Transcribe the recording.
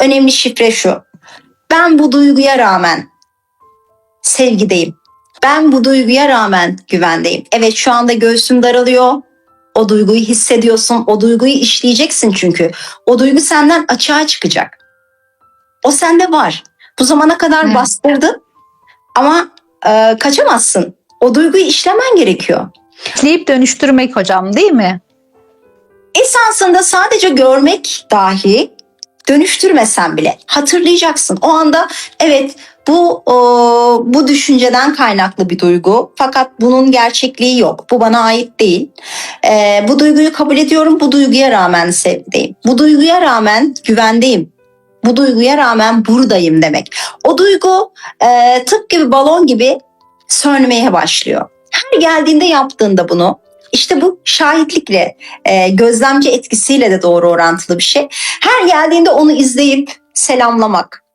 önemli şifre şu. Ben bu duyguya rağmen sevgideyim. Ben bu duyguya rağmen güvendeyim. Evet şu anda göğsüm daralıyor. O duyguyu hissediyorsun. O duyguyu işleyeceksin çünkü. O duygu senden açığa çıkacak. O sende var. Bu zamana kadar Evet. bastırdın ama e, kaçamazsın. O duyguyu işlemen gerekiyor. İşleyip dönüştürmek hocam değil mi? Esansında sadece görmek dahi dönüştürmesen bile hatırlayacaksın. O anda evet bu o, bu düşünceden kaynaklı bir duygu fakat bunun gerçekliği yok. Bu bana ait değil. Ee, bu duyguyu kabul ediyorum. Bu duyguya rağmen sevdeyim. Bu duyguya rağmen güvendeyim. Bu duyguya rağmen buradayım demek. O duygu e, tıpkı bir balon gibi sönmeye başlıyor. Her geldiğinde yaptığında bunu işte bu şahitlikle e, gözlemci etkisiyle de doğru orantılı bir şey. Her geldiğinde onu izleyip selamlamak.